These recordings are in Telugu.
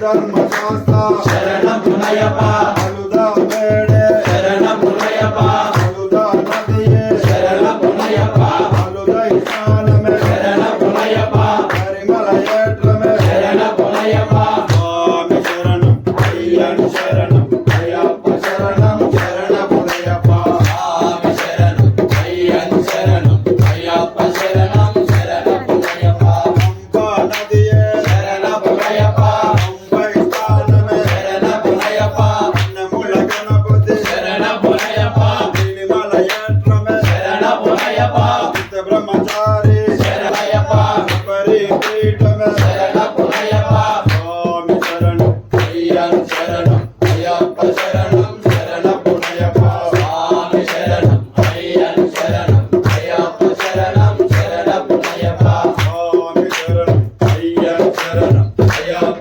ధర్మ బ్రహ్మచారి. స్వామి శరణం. అయ్యను శరణం. అయ్యప్ప శరణం. శరణమునయ్యప్ప స్వామి శరణం. అయ్యను శరణం. అయ్యప్ప శరణం. శరణమునయ్యప్ప స్వామి శరణం. అయ్యను శరణం. అయ్యప్ప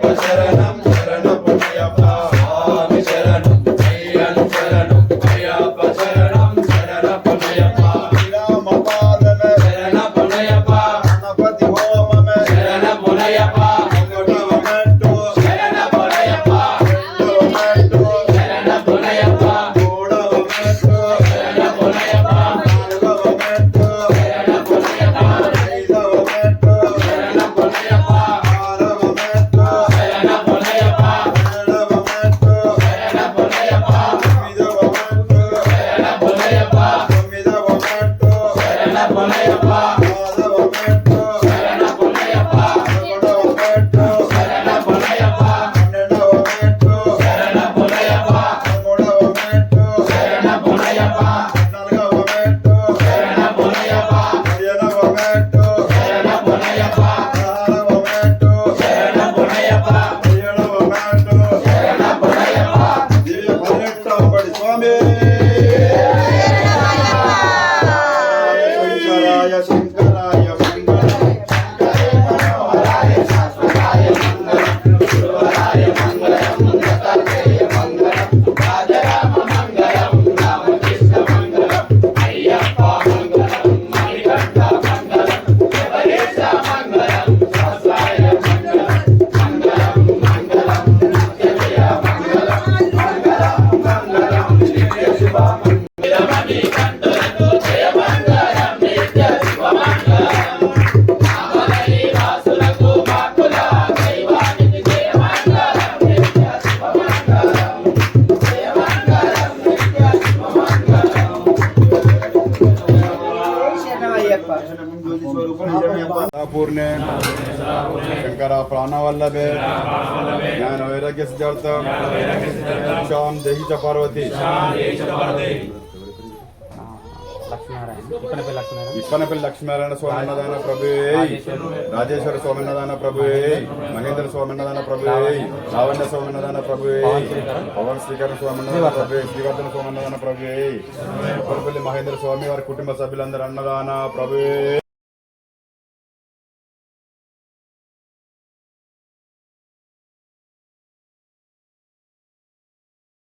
Bye. ಶಾಪೂರ್ನೆ ಶಂಕರ ಪ್ರಾಣವಲ್ಲಭೆ ಜ್ಞಾನ ವೈರಾಗ್ಯ ಸಿದ್ಧಾರ್ಥ ಶಾಂ ದೇಹಿ ಚ ಪಾರ್ವತಿ ఇప్పనపల్లి లక్ష్మీనారాయణ. స్వామి అన్నదాన ప్రభువే రాజేశ్వర స్వామి అన్నదాన ప్రభువే మహేంద్ర స్వామి అన్నదాన ప్రభువే లావణ్య స్వామి అన్నదాన ప్రభువే పవన్ శ్రీకరణ స్వామి అన్నదాన ప్రభువే శ్రీవర్ధన స్వామి అన్నదాన ప్రభువే ఇప్పనపల్లి మహేంద్ర స్వామి వారి కుటుంబ సభ్యులందరూ అన్నదాన ప్రభువే